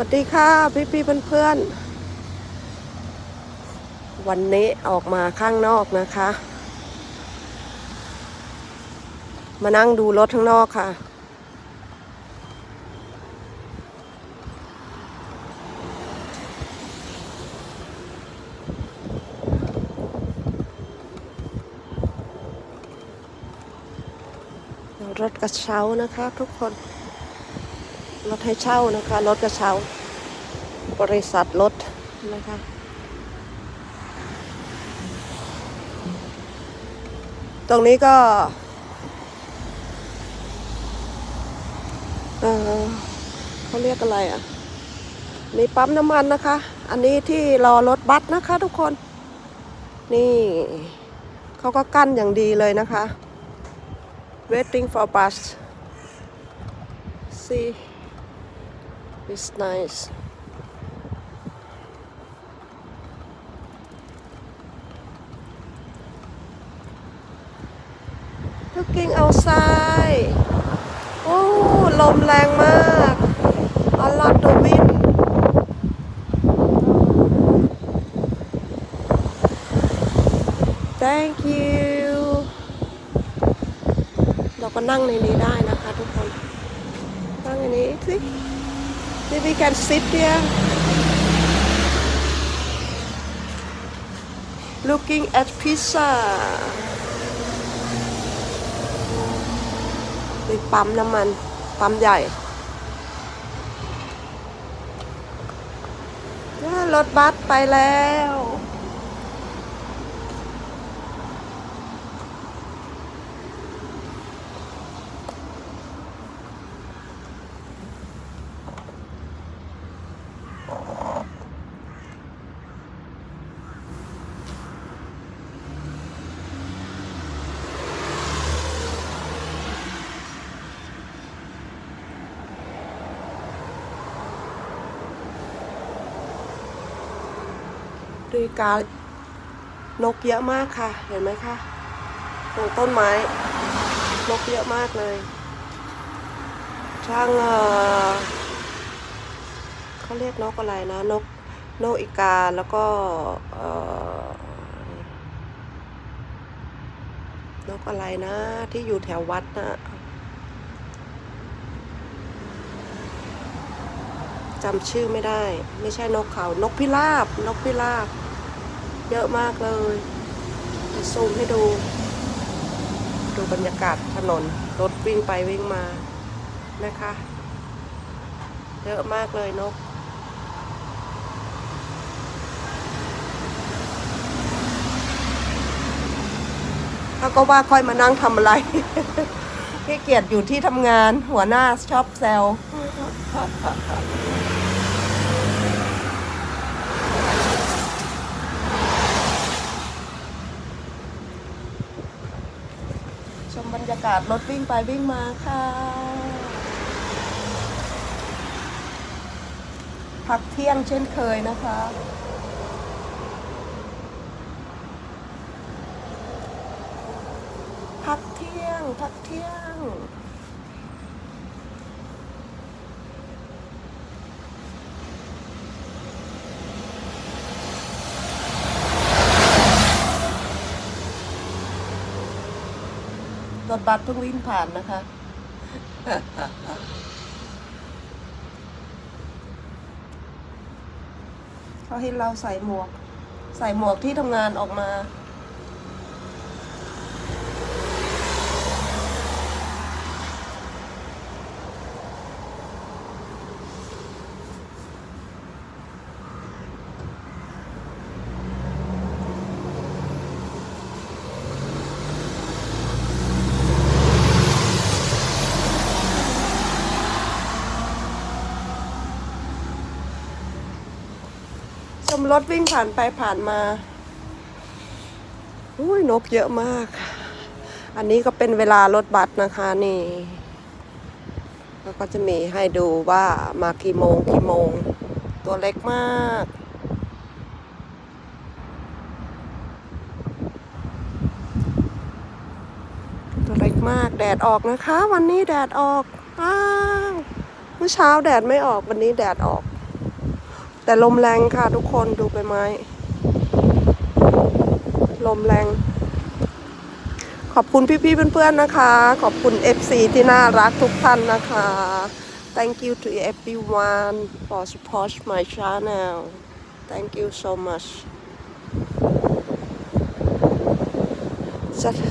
สวัสดีค่ะพี่พี่ๆเพื่อนวันนี้ออกมาข้างนอกนะคะ มานั่งดูรถข้างนอกค่ะ รถกระเช้านะคะทุกคน รถให้เช่านะคะ รถกระเช้า บริษัทรถนะคะ ตรงนี้ก็เออเขาเรียกอะไรอะ มีปั๊มน้ำมันนะคะ อันนี้ที่รอรถบัสนะคะทุกคน นี่เขาก็กั้นอย่างดีเลยนะคะ waiting for bus see it's nice ลูกกิ้งเอาไซโอ้ลมแรงมากอลอดตัววิน thank you เราก็นั่งในนี้ได้นะคะทุกคน นั่งในนี้สิ Maybe we can sit here. looking at pizza มีปั๊มน้ำมัน ปั๊มใหญ่ รถบัสไปแล้ว ดูกานกเยอะมากค่ะ เห็นไหมคะตรงต้นไม้ นกเยอะมากเลย ช่างเออเขาเรียกนกอะไรนะ นกนกอีกาแล้วก็นกอะไรนะ ที่อยู่แถววัดนะ จำชื่อไม่ได้ ไม่ใช่นกเขา นกพิราบ นกพิราบ เยอะมากเลยเดี๋ยวซูมให้ดู ดูบรรยากาศถนน รถวิ่งไปวิ่งมานะคะ เยอะมากเลยนกเขาก็ว่าค่อยมานั่งทำอะไรขี้เกียจอยู่ที่ทำงานหัวหน้าชอบแซว ชมบรรยากาศรถวิ่งไปวิ่งมาค่ะ พักเที่ยงเช่นเคยนะคะ พักเที่ยง พักเที่ยง รถบัสเพิ่งวิ่งผ่านนะคะ เขาให้เราใส่หมวก ใส่หมวกที่ทำงานออกมา รถวิ่งผ่านไปผ่านมาอุ้ยนกเยอะมาก อันนี้ก็เป็นเวลารถบัสนะคะนี่แล้วก็จะมีให้ดูว่ามากี่โมงกี่โมง ตัวเล็กมากตัวเล็กมากแดดออกนะคะ วันนี้แดดออกอ้าวเมื่อเช้าแดดไม่ออกวันนี้แดดออก แต่ลมแรงค่ะทุกคนดูไปไหมลมแรง ขอบคุณพี่ๆเพื่อนๆนะคะ ขอบคุณ FC ที่น่ารักทุกท่านนะคะ Thank you to everyone for support my channel Thank you so much Just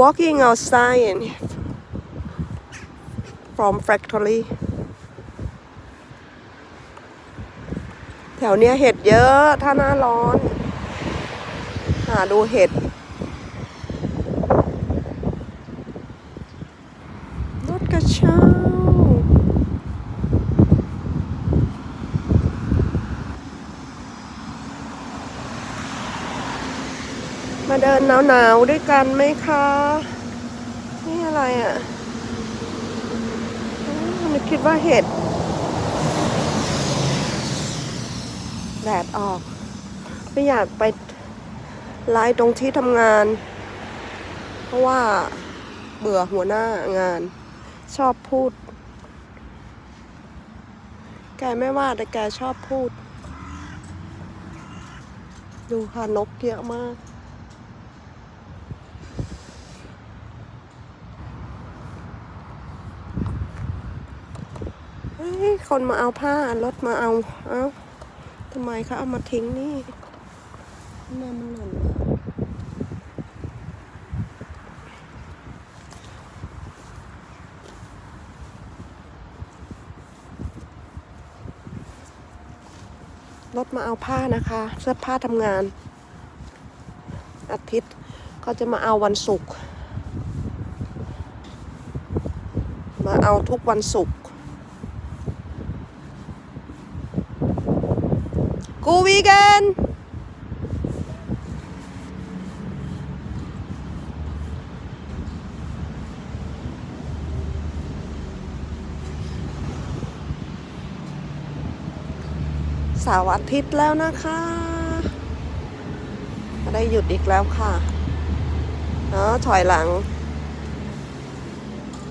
walking outside from factory แถวเนี้ยเห็ดเยอะถ้าหน้าร้อน หาดูเห็ดรถกระเช้ามาเดินหนาวๆด้วยกันไหมคะ นี่อะไรอะอ้าวไม่คิดว่าเห็ด แดดออก ไม่อยากไปไลฟ์ตรงที่ทำงาน เพราะว่าเบื่อหัวหน้างาน ชอบพูด แกไม่ว่าแต่แกชอบพูด ดูค่ะนกเยอะมากเฮ้ยคนมาเอาผ้ารถมาเอา เอ้า ทำไมเขาเอามาทิ้งนี่ทำไมมันหล่นวะรถมาเอาผ้านะคะเสื้อผ้าทำงาน อาทิตย์เขาจะมาเอาวันศุกร์มาเอาทุกวันศุกร์ กูวีแกนสาร์อาทิตย์แล้วนะคะได้หยุดอีกแล้วค่ะเนาะถอยหลัง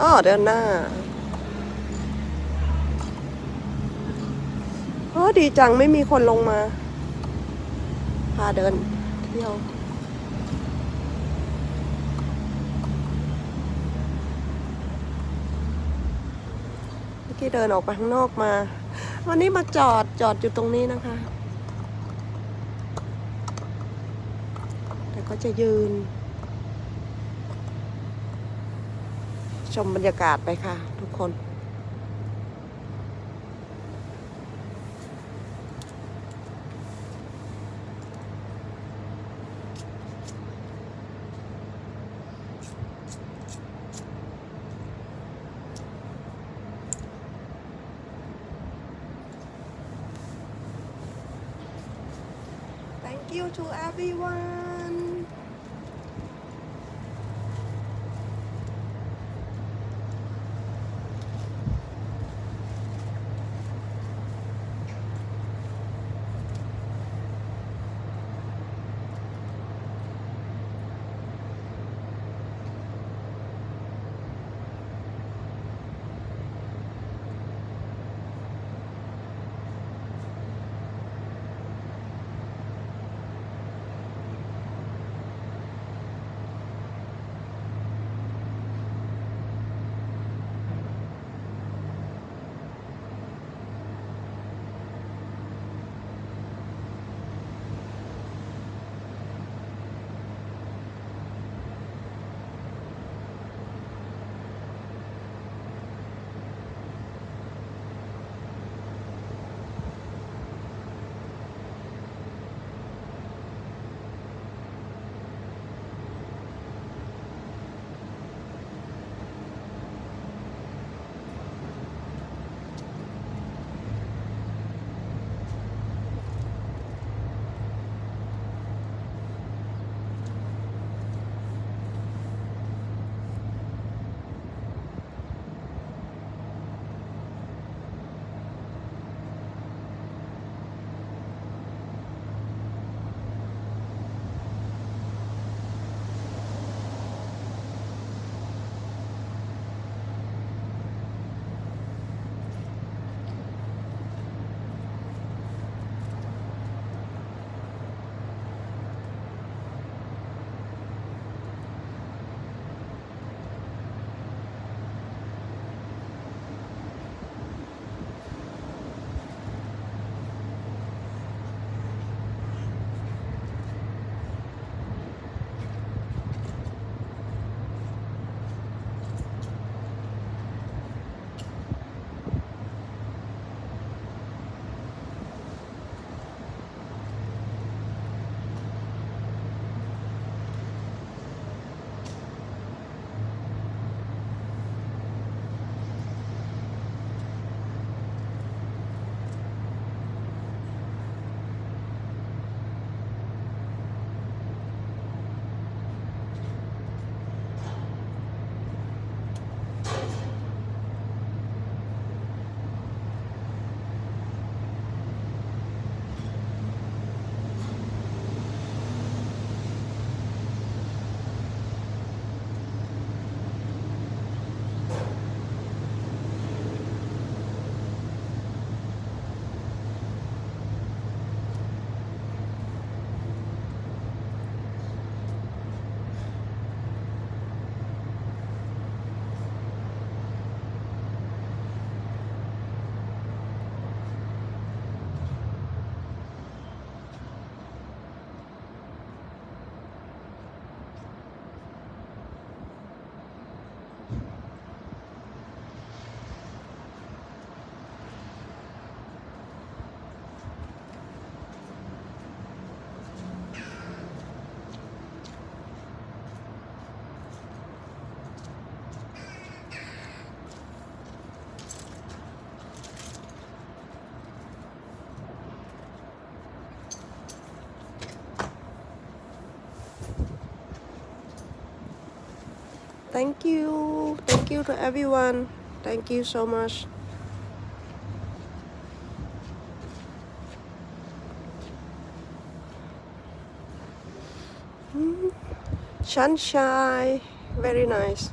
อ้อเดินหน้า เออ ดีจังไม่มีคนลงมา พาเดินเที่ยวเมื่อกี้เดินออกไปข้างนอกมา วันนี้มาจอดจอดอยู่ตรงนี้นะคะ แต่ก็จะยืน ชมบรรยากาศไปค่ะ ทุกคน you to everyone. Thank you. Thank you to everyone. Thank you so much. อืม sunshine. Very nice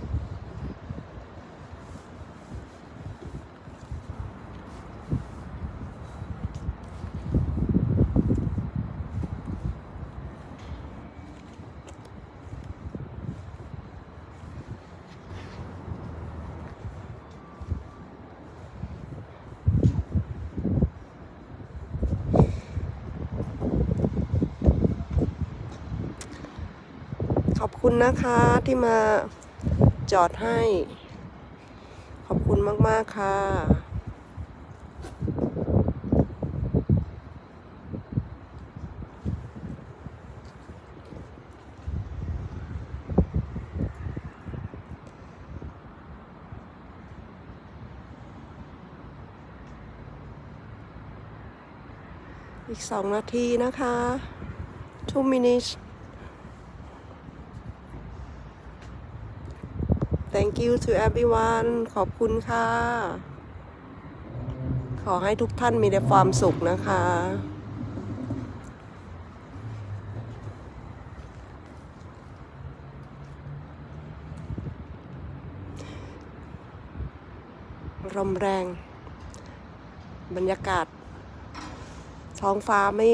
ขอบคุณนะคะที่มาจอดให้ ขอบคุณมาก ๆ ค่ะอีกสองนาทีนะคะ two minutes thank you to everyone ขอบคุณค่ะ ขอให้ทุกท่านมีแต่ความสุขนะคะ ลมแรง บรรยากาศ ท้องฟ้าไม่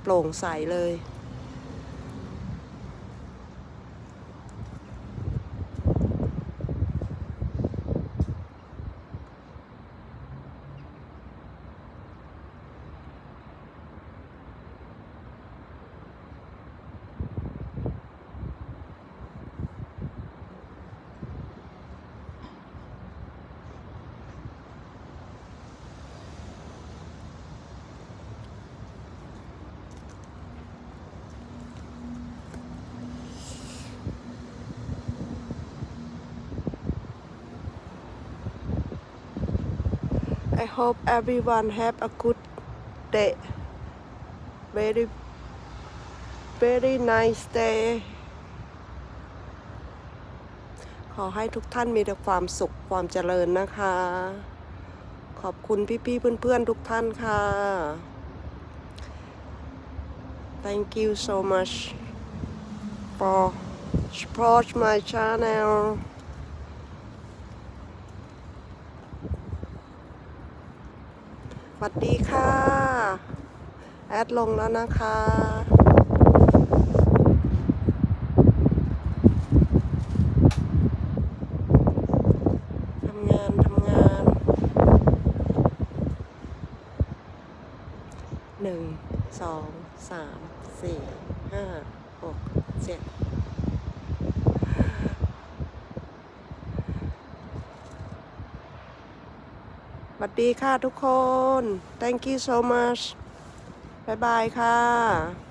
โปร่งใสเลย I hope everyone have a good day. Very, very nice day. ขอให้ทุกท่านมีแต่ความสุขความเจริญนะคะ ขอบคุณพี่ๆเพื่อนๆทุกท่านค่ะ Thank you so much for support my channel วัสดีค่ะ แอดลงแล้วนะคะทำงานทำงานหนึ่งสองสามสี่ห้าหกเจ็ด วัสดีค่ะทุกคน thank you so much บ๊ายบายค่ะ